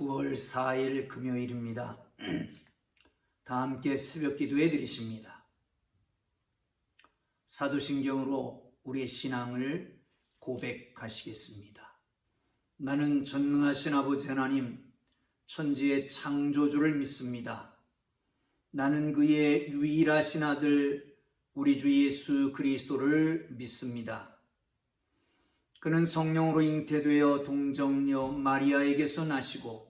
9월 4일 금요일입니다. 다 함께 새벽 기도해 드리십니다. 사도신경으로 우리의 신앙을 고백하시겠습니다. 나는 전능하신 아버지 하나님, 천지의 창조주를 믿습니다. 나는 그의 유일하신 아들, 우리 주 예수 그리스도를 믿습니다. 그는 성령으로 잉태되어 동정녀 마리아에게서 나시고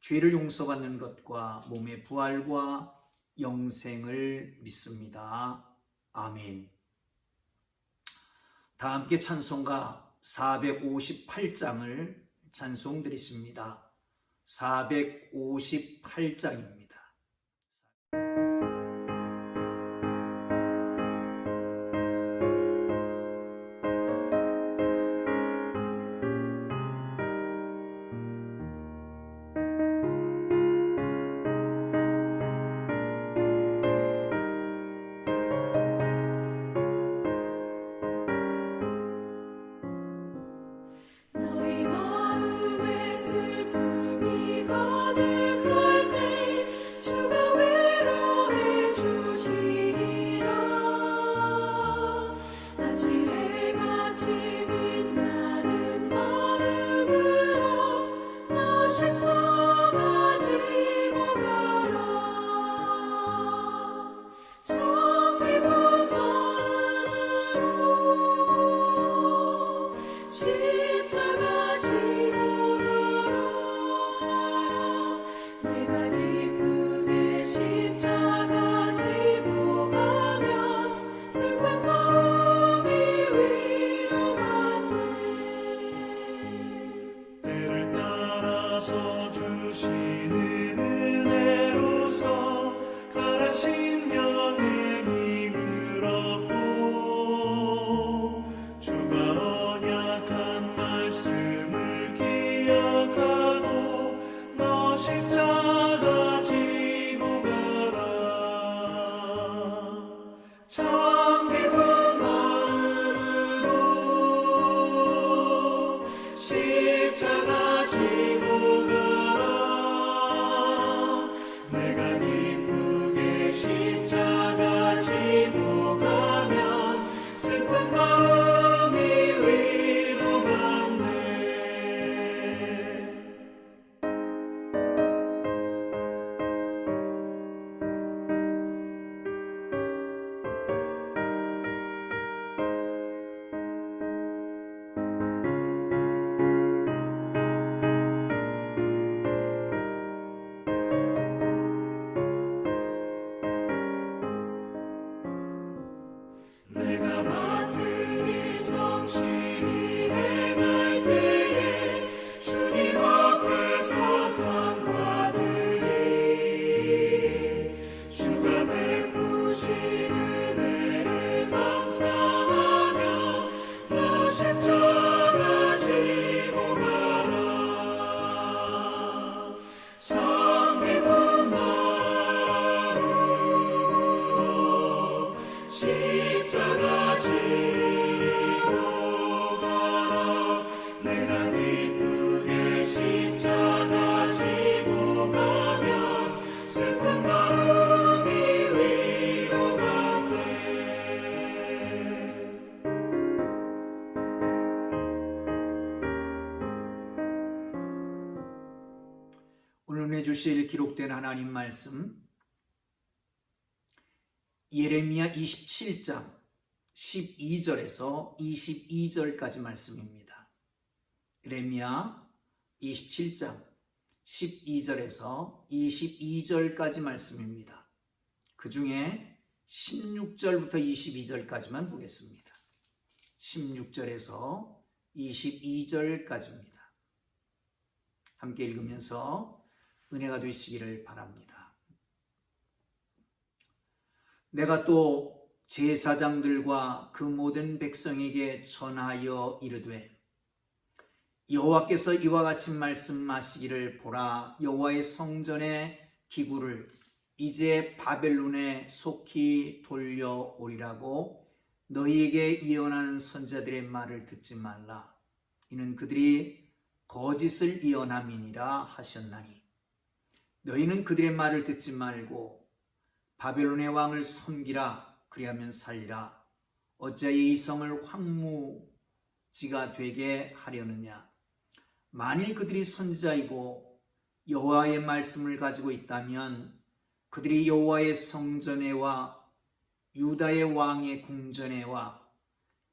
죄를 용서받는 것과 몸의 부활과 영생을 믿습니다. 아멘. 다 함께 찬송가 458장을 찬송 드리십니다. 458장입니다. 주실 기록된 하나님 말씀 예레미야 27장 12절에서 22절까지 말씀입니다. 예레미야 27장 12절에서 22절까지 말씀입니다. 그 중에 16절부터 22절까지만 보겠습니다. 16절에서 22절까지입니다. 함께 읽으면서 은혜가 되시기를 바랍니다. 내가 또 제사장들과 그 모든 백성에게 전하여 이르되 여호와께서 이와 같이 말씀하시기를 보라. 여호와의 성전의 기구를 이제 바벨론에 속히 돌려오리라고 너희에게 예언하는 선자들의 말을 듣지 말라. 이는 그들이 거짓을 예언함이니라 하셨나니 너희는 그들의 말을 듣지 말고 바벨론의 왕을 섬기라 그리하면 살리라 어찌하여 이 성을 황무지가 되게 하려느냐 만일 그들이 선지자이고 여호와의 말씀을 가지고 있다면 그들이 여호와의 성전에와 유다의 왕의 궁전에와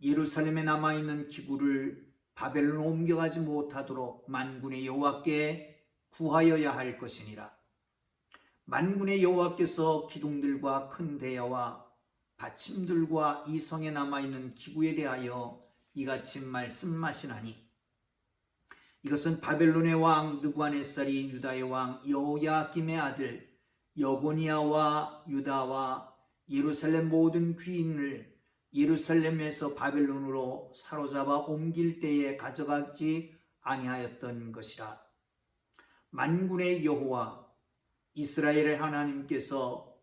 예루살렘에 남아 있는 기구를 바벨론 옮겨가지 못하도록 만군의 여호와께 구하여야 할 것이니라. 만군의 여호와께서 기둥들과 큰 대야와 받침들과 이 성에 남아 있는 기구에 대하여 이같이 말씀하시나니 이것은 바벨론의 왕 느부갓네살이 유다의 왕 여호야김의 아들 여고니아와 유다와 예루살렘 모든 귀인을 예루살렘에서 바벨론으로 사로잡아 옮길 때에 가져가지 아니하였던 것이라. 만군의 여호와 이스라엘의 하나님께서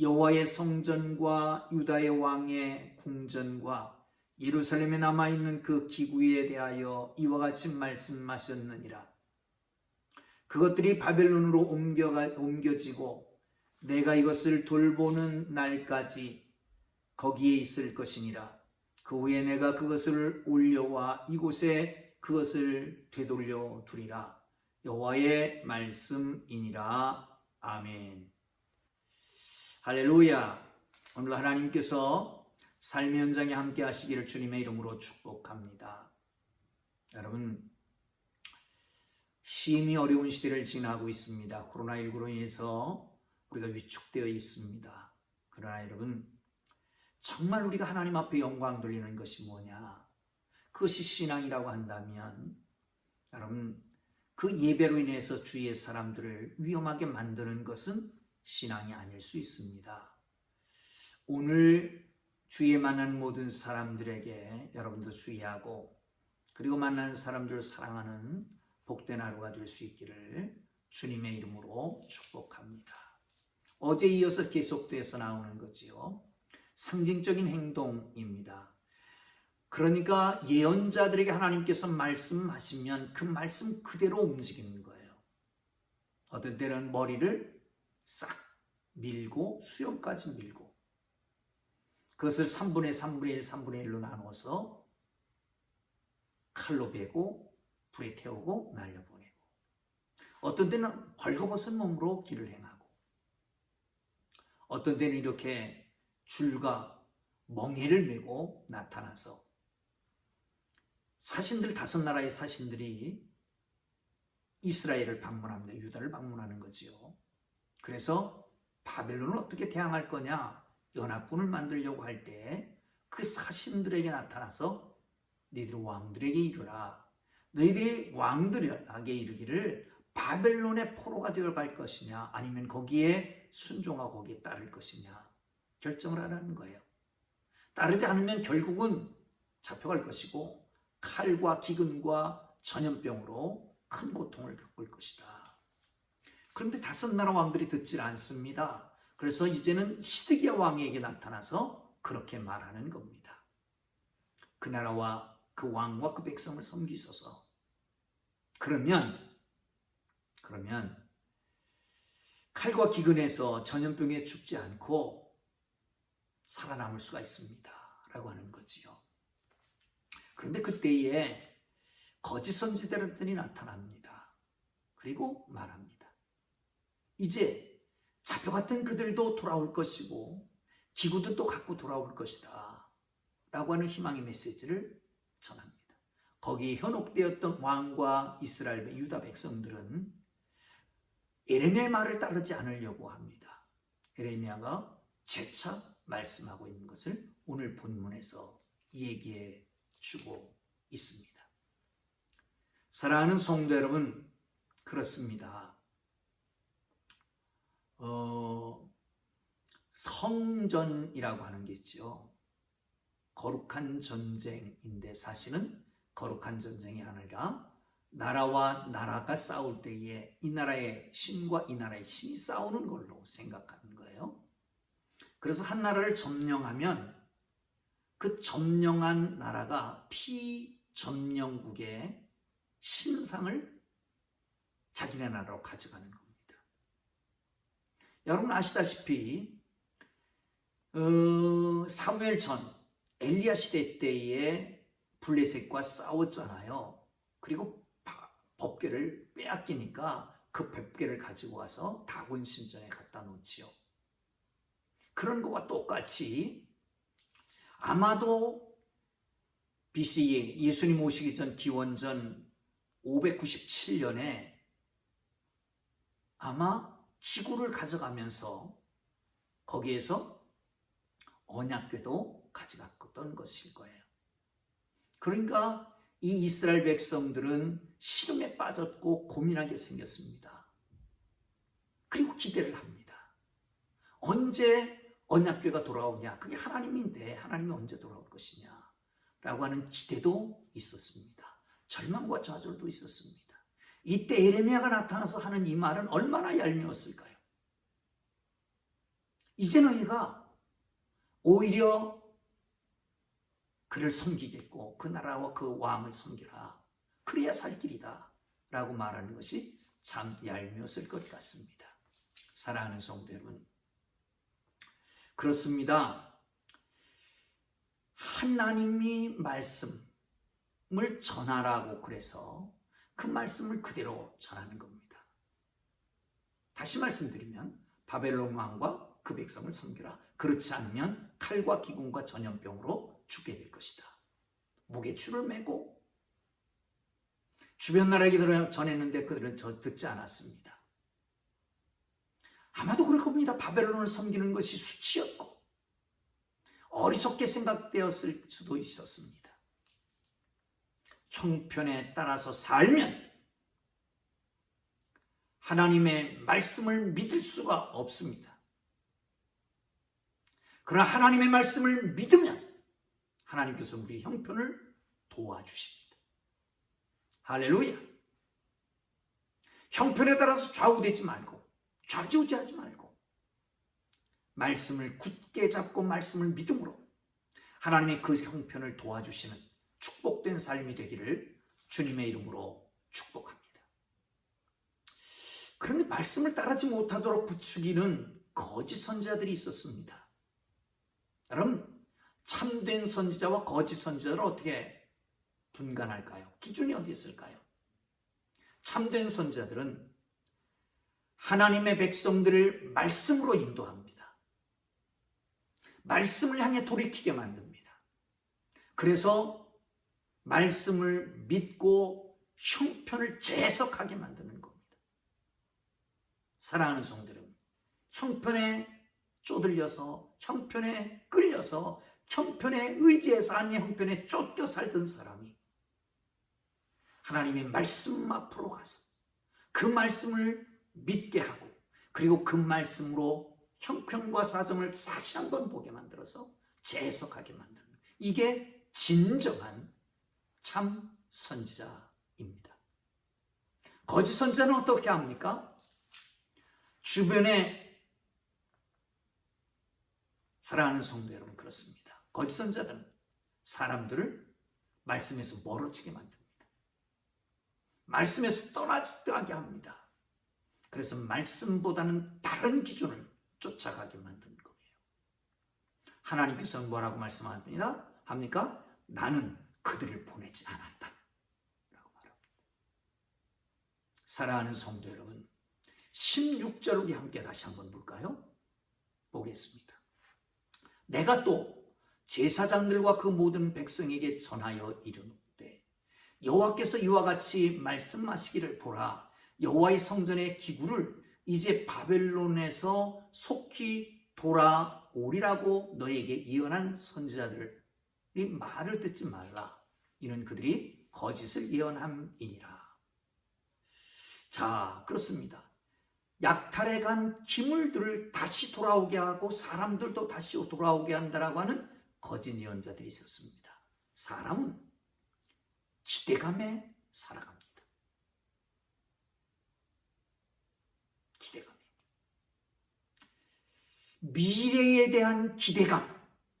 여호와의 성전과 유다의 왕의 궁전과 예루살렘에 남아 있는 그 기구에 대하여 이와 같이 말씀하셨느니라. 그것들이 바벨론으로 옮겨가, 옮겨지고 내가 이것을 돌보는 날까지 거기에 있을 것이니라. 그 후에 내가 그것을 올려와 이곳에 그것을 되돌려 두리라. 여호와의 말씀이니라. 아멘. 할렐루야. 오늘 하나님께서 삶의 현장에 함께 하시기를 주님의 이름으로 축복합니다. 여러분, 심히 어려운 시대를 지나고 있습니다. 코로나19로 인해서 우리가 위축되어 있습니다. 그러나 여러분, 정말 우리가 하나님 앞에 영광 돌리는 것이 뭐냐? 그것이 신앙이라고 한다면, 여러분, 그 예배로 인해서 주위의 사람들을 위험하게 만드는 것은 신앙이 아닐 수 있습니다. 오늘 주위에 만난 모든 사람들에게 여러분도 주의하고, 그리고 만난 사람들을 사랑하는 복된 하루가 될 수 있기를 주님의 이름으로 축복합니다. 어제 이어서 계속돼서 나오는 거지요. 상징적인 행동입니다. 그러니까 예언자들에게 하나님께서 말씀하시면 그 말씀 그대로 움직이는 거예요. 어떤 때는 머리를 싹 밀고 수염까지 밀고 그것을 3분의 3분의 1, 3분의 1로 나눠서 칼로 베고 불에 태우고 날려보내고 어떤 때는 벌거벗은 몸으로 길을 행하고 어떤 때는 이렇게 줄과 멍해를 메고 나타나서 사신들 다섯 나라의 사신들이 이스라엘을 방문합니다. 유다를 방문하는 거지요. 그래서 바벨론을 어떻게 대항할 거냐 연합군을 만들려고 할 때 그 사신들에게 나타나서 너희들 왕들에게 이르라 너희들이 왕들에게 이르기를 바벨론의 포로가 되어 갈 것이냐 아니면 거기에 순종하고 거기에 따를 것이냐 결정을 하라는 거예요. 따르지 않으면 결국은 잡혀갈 것이고 칼과 기근과 전염병으로 큰 고통을 겪을 것이다. 그런데 다섯 나라 왕들이 듣질 않습니다. 그래서 이제는 시드기야 왕에게 나타나서 그렇게 말하는 겁니다. 그 나라와 그 왕과 그 백성을 섬기소서. 그러면 그러면 칼과 기근에서 전염병에 죽지 않고 살아남을 수가 있습니다. 라고 하는 거지요. 그런데 그때에 거짓 선지자들이 나타납니다. 그리고 말합니다. 이제 잡혀갔던 그들도 돌아올 것이고 기구도 또 갖고 돌아올 것이다. 라고 하는 희망의 메시지를 전합니다. 거기에 현혹되었던 왕과 이스라엘의 유다 백성들은 에레미야의 말을 따르지 않으려고 합니다. 에레미야가 재차 말씀하고 있는 것을 오늘 본문에서 얘기해 주고 있습니다. 사랑하는 성도 여러분, 그렇습니다. 어, 성전이라고 하는 게 있죠. 거룩한 전쟁인데 사실은 거룩한 전쟁이 아니라 나라와 나라가 싸울 때에 이 나라의 신과 이 나라의 신이 싸우는 걸로 생각하는 거예요. 그래서 한 나라를 점령하면 그 점령한 나라가 피점령국의 신상을 자기네 나라로 가져가는 겁니다. 여러분 아시다시피 어, 사무엘 전 엘리야 시대 때에 블레셋과 싸웠잖아요. 그리고 바- 법궤를 빼앗기니까 그 법궤를 가지고 와서 다곤 신전에 갖다 놓지요. 그런 것과 똑같이 아마도 BCE 예수님 오시기 전 기원전 597년에 아마 기구를 가져가면서 거기에서 언약궤도 가져갔던 것일 거예요. 그러니까 이 이스라엘 백성들은 시름에 빠졌고 고민하게 생겼습니다. 그리고 기대를 합니다. 언제 언약궤가 돌아오냐? 그게 하나님인데 하나님이 언제 돌아올 것이냐? 라고 하는 기대도 있었습니다. 절망과 좌절도 있었습니다. 이때 에레미야가 나타나서 하는 이 말은 얼마나 얄미웠을까요? 이제 너희가 오히려 그를 섬기겠고 그 나라와 그 왕을 섬기라. 그래야 살 길이다. 라고 말하는 것이 참 얄미웠을 것 같습니다. 사랑하는 성도 여러분. 그렇습니다. 하나님이 말씀을 전하라고 그래서 그 말씀을 그대로 전하는 겁니다. 다시 말씀드리면 바벨론 왕과 그 백성을 섬기라. 그렇지 않으면 칼과 기근과 전염병으로 죽게 될 것이다. 목에 줄을 매고 주변 나라에게 전했는데 그들은 저 듣지 않았습니다. 아마도 그럴 겁니다. 바벨론을 섬기는 것이 수치였고 어리석게 생각되었을 수도 있었습니다. 형편에 따라서 살면 하나님의 말씀을 믿을 수가 없습니다. 그러나 하나님의 말씀을 믿으면 하나님께서 우리 형편을 도와주십니다. 할렐루야. 형편에 따라서 좌우되지 말고 좌지우지하지 말고 말씀을 굳게 잡고 말씀을 믿음으로 하나님의 그 형편을 도와주시는 축복된 삶이 되기를 주님의 이름으로 축복합니다. 그런데 말씀을 따르지 못하도록 부추기는 거짓 선지자들이 있었습니다. 여러분, 참된 선지자와 거짓 선지자를 어떻게 분간할까요? 기준이 어디 있을까요? 참된 선지자들은 하나님의 백성들을 말씀으로 인도합니다. 말씀을 향해 돌이키게 만듭니다. 그래서 말씀을 믿고 형편을 재해석하게 만드는 겁니다. 사랑하는 성들은 형편에 쪼들려서 형편에 끌려서 형편에 의지해서 아닌 형편에 쫓겨 살던 사람이 하나님의 말씀 앞으로 가서 그 말씀을 믿게 하고 그리고 그 말씀으로 형편과 사정을 다시 한번 보게 만들어서 재해석하게 만드는 이게 진정한 참 선지자입니다. 거짓 선지자는 어떻게 합니까? 주변에 사랑하는 성도 여러분 그렇습니다. 거짓 선지자들은 사람들을 말씀에서 멀어지게 만듭니다. 말씀에서 떠나게 합니다. 그래서 말씀보다는 다른 기준을 쫓아가게 만든 거예요. 하나님께서는 뭐라고 말씀합니다? 합니까? 나는 그들을 보내지 않았다. 라고 말합니다. 사랑하는 성도 여러분, 16절 우리 함께 다시 한번 볼까요? 보겠습니다. 내가 또 제사장들과 그 모든 백성에게 전하여 이르노되 여호와께서 이와 같이 말씀하시기를 보라 여호와의 성전의 기구를 이제 바벨론에서 속히 돌아오리라고 너에게 예언한 선지자들이 말을 듣지 말라 이는 그들이 거짓을 예언함이니라 자 그렇습니다 약탈해 간 기물들을 다시 돌아오게 하고 사람들도 다시 돌아오게 한다라고 하는 거짓 예언자들이 있었습니다. 사람은 기대감에 살아갑니다. 기대감. 미래에 대한 기대감,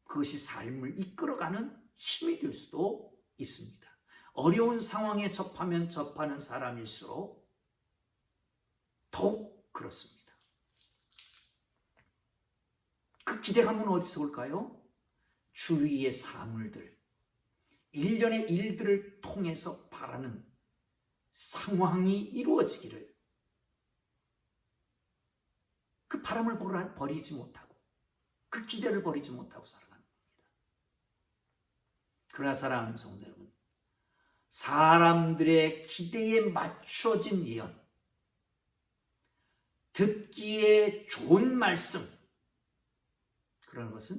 그것이 삶을 이끌어가는 힘이 될 수도 있습니다. 어려운 상황에 접하면 접하는 사람일수록 더욱 그렇습니다. 그 기대감은 어디서 올까요? 주위의 사물들, 일련의 일들을 통해서 바라는 상황이 이루어지기를 그 바람을 버리지 못하고 그 기대를 버리지 못하고 살아가는 겁니다. 그러나 사랑하는 성도 여러분, 사람들의 기대에 맞춰진 예언, 듣기에 좋은 말씀, 그런 것은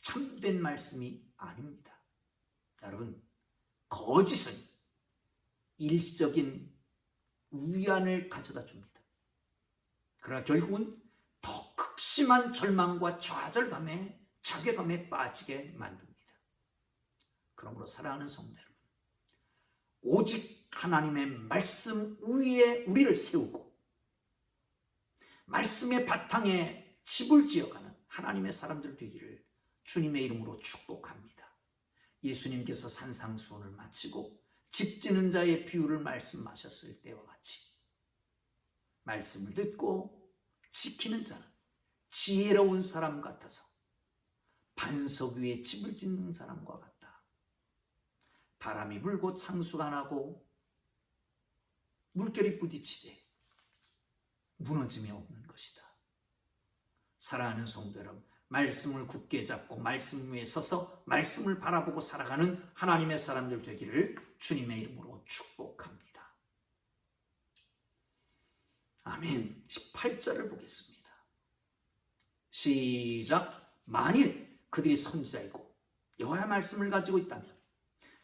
참된 말씀이 아닙니다. 여러분, 거짓은 일시적인 위안을 가져다 줍니다. 그러나 결국은 더 극심한 절망과 좌절감에 자괴감에 빠지게 만듭니다. 그러므로 사랑하는 성도 여러분, 오직 하나님의 말씀 위에 우리를 세우고 말씀의 바탕에 집을 지어가는 하나님의 사람들 되기를 주님의 이름으로 축복합니다. 예수님께서 산상수훈을 마치고 집 지는 자의 비유를 말씀하셨을 때와 같이 말씀을 듣고 지키는 자는 지혜로운 사람 같아서 반석 위에 집을 짓는 사람과 같다. 바람이 불고 창수가 안 나고 물결이 부딪히되 무너짐이 없는 것이다. 사랑하는 성도 여러분, 말씀을 굳게 잡고 말씀 위에 서서 말씀을 바라보고 살아가는 하나님의 사람들 되기를 주님의 이름으로 축복합니다. 아멘. 18절을 보겠습니다. 시작. 만일 그들이 선지자이고 여호와의 말씀을 가지고 있다면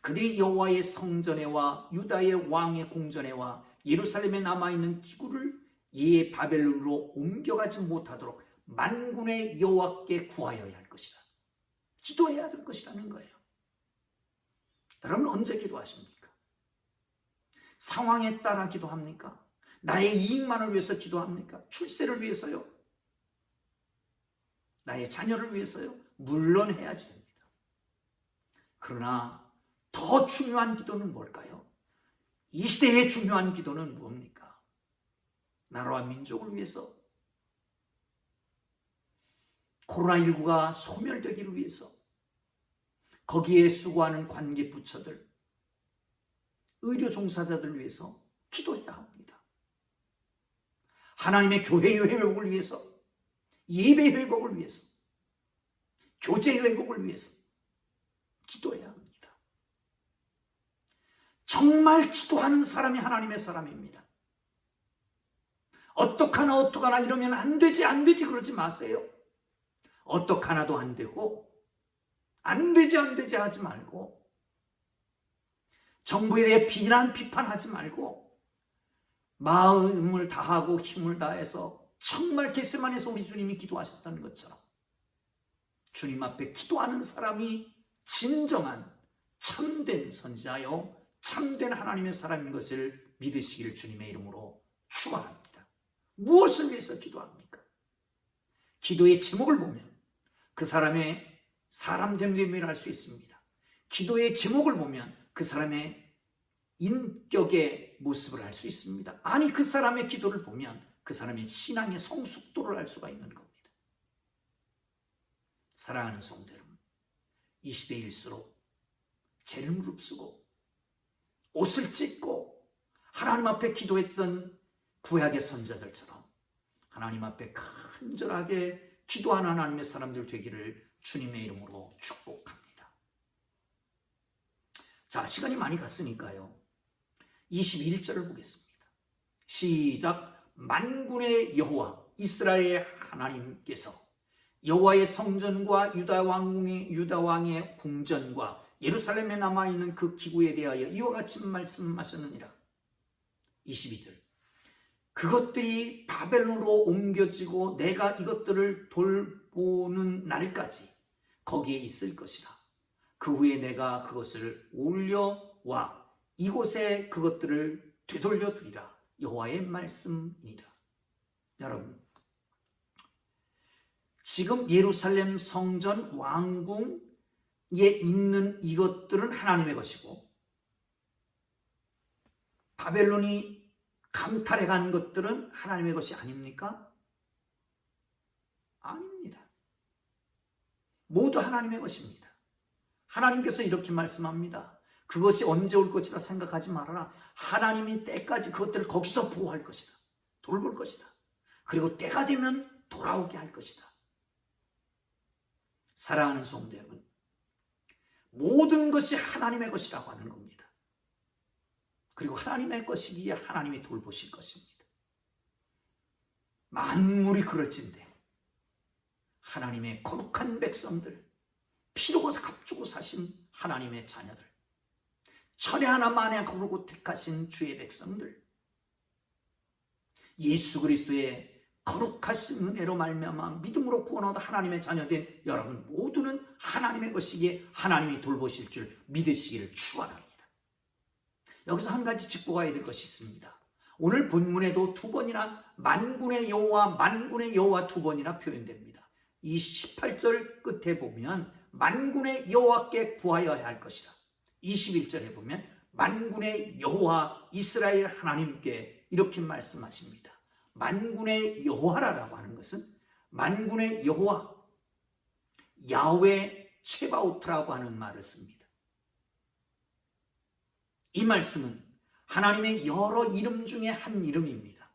그들이 여호와의 성전에 와 유다의 왕의 궁전에 와 예루살렘에 남아 있는 기구를 이 바벨론으로 옮겨가지 못하도록 만군의 여호와께 구하여야 할 것이다. 기도해야 될 것이라는 거예요. 여러분 언제 기도하십니까? 상황에 따라 기도합니까? 나의 이익만을 위해서 기도합니까? 출세를 위해서요? 나의 자녀를 위해서요? 물론 해야지 됩니다. 그러나 더 중요한 기도는 뭘까요? 이 시대의 중요한 기도는 뭡니까? 나라와 민족을 위해서 코로나19가 소멸되기를 위해서 거기에 수고하는 관계 부처들, 의료 종사자들을 위해서 기도해야 합니다. 하나님의 교회의 회복을 위해서, 예배 회복을 위해서, 교제 회복을 위해서 기도해야 합니다. 정말 기도하는 사람이 하나님의 사람입니다. 어떡하나 어떡하나 이러면 안 되지 안 되지 그러지 마세요. 어떡하나도 안 되고 안 되지 안 되지 하지 말고 정부에 대해 비난 비판하지 말고 마음을 다하고 힘을 다해서 정말 겟세만에서 우리 주님이 기도하셨다는 것처럼 주님 앞에 기도하는 사람이 진정한 참된 선지자요 참된 하나님의 사람인 것을 믿으시기를 주님의 이름으로 축원합니다. 무엇을 위해서 기도합니까? 기도의 제목을 보면 그 사람의 사람 됨됨을 알 수 있습니다. 기도의 제목을 보면 그 사람의 인격의 모습을 알 수 있습니다. 아니 그 사람의 기도를 보면 그 사람의 신앙의 성숙도를 알 수가 있는 겁니다. 사랑하는 여러분, 이 시대일수록 죄를 무릅쓰고 옷을 찢고 하나님 앞에 기도했던 구약의 선자들처럼 하나님 앞에 간절하게 기도하는 하나님의 사람들 되기를 주님의 이름으로 축복합니다. 자, 시간이 많이 갔으니까요. 21절을 보겠습니다. 시작. 만군의 여호와 이스라엘의 하나님께서 여호와의 성전과 유다 왕궁의 유다 왕의 궁전과 예루살렘에 남아 있는 그 기구에 대하여 이와 같이 말씀하셨느니라. 22절. 그것들이 바벨론으로 옮겨지고 내가 이것들을 돌보는 날까지 거기에 있을 것이라. 그 후에 내가 그것을 올려와 이곳에 그것들을 되돌려 두리라. 여호와의 말씀이니라. 여러분, 지금 예루살렘 성전 왕궁에 있는 이것들은 하나님의 것이고 바벨론이 강탈해 간 것들은 하나님의 것이 아닙니까? 아닙니다. 모두 하나님의 것입니다. 하나님께서 이렇게 말씀합니다. 그것이 언제 올 것이다 생각하지 말아라. 하나님이 때까지 그것들을 거기서 보호할 것이다. 돌볼 것이다. 그리고 때가 되면 돌아오게 할 것이다. 사랑하는 성도 여러분, 모든 것이 하나님의 것이라고 하는 겁니다. 그리고 하나님의 것이기에 하나님이 돌보실 것입니다. 만물이 그럴진데 하나님의 거룩한 백성들, 피로 값주고 사신 하나님의 자녀들, 천에 하나 만에 거룩고 택하신 주의 백성들, 예수 그리스도의 거룩하신 은혜로 말미암아 믿음으로 구원 얻어 하나님의 자녀된 여러분 모두는 하나님의 것이기에 하나님이 돌보실 줄 믿으시기를 축원합니다. 여기서 한 가지 짚고 가야 될 것이 있습니다. 오늘 본문에도 두 번이나 만군의 여호와 만군의 여호와 두 번이나 표현됩니다. 이 18절 끝에 보면 만군의 여호와께 구하여야 할 것이다. 21절에 보면 만군의 여호와 이스라엘 하나님께 이렇게 말씀하십니다. 만군의 여호와라고 하는 것은 만군의 여호와 야훼 최바우트라고 하는 말을 씁니다. 이 말씀은 하나님의 여러 이름 중에 한 이름입니다.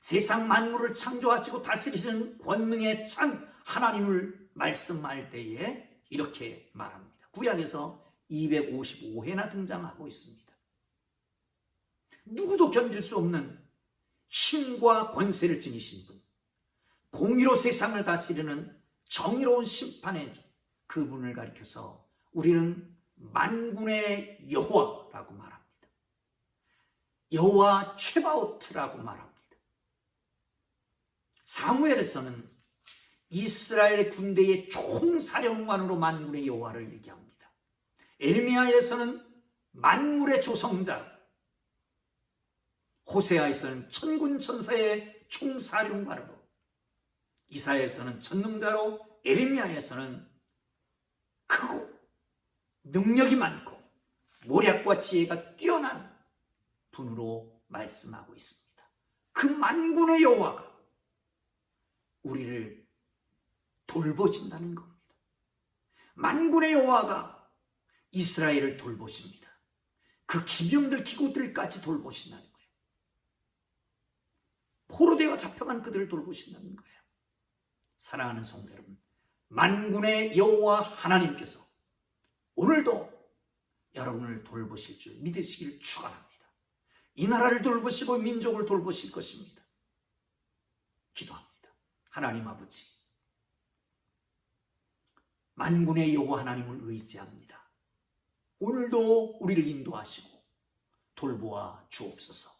세상 만물을 창조하시고 다스리는 권능의 찬 하나님을 말씀할 때에 이렇게 말합니다. 구약에서 255회나 등장하고 있습니다. 누구도 견딜 수 없는 힘과 권세를 지니신 분, 공의로 세상을 다스리는 정의로운 심판의 주, 그분을 가리켜서 우리는 만군의 여호와라고 말합니다. 여호와 최바오트라고 말합니다. 사무엘에서는 이스라엘 군대의 총사령관으로 만군의 여호와를 얘기합니다. 에르미야에서는 만물의 조성자, 호세아에서는 천군 천사의 총사령관으로, 이사에서는 전능자로, 에르미야에서는 크고 능력이 많고 모략과 지혜가 뛰어난 분으로 말씀하고 있습니다. 그 만군의 여호와가 우리를 돌보신다는 겁니다. 만군의 여호와가 이스라엘을 돌보십니다. 그 기병들 기구들까지 돌보신다는 거예요. 포로되어 잡혀간 그들을 돌보신다는 거예요. 사랑하는 성도 여러분, 만군의 여호와 하나님께서 오늘도 여러분을 돌보실 줄 믿으시길 축원합니다. 이 나라를 돌보시고 민족을 돌보실 것입니다. 기도합니다. 하나님 아버지, 만군의 여호와 하나님을 의지합니다. 오늘도 우리를 인도하시고 돌보아 주옵소서.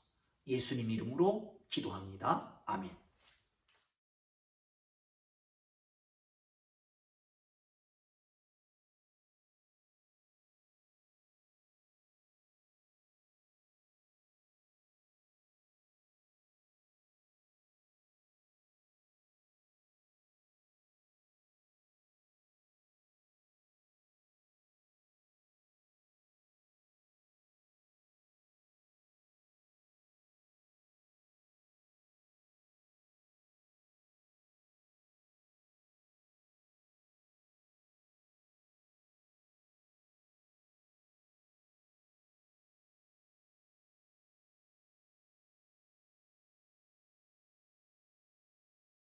예수님 이름으로 기도합니다. 아멘.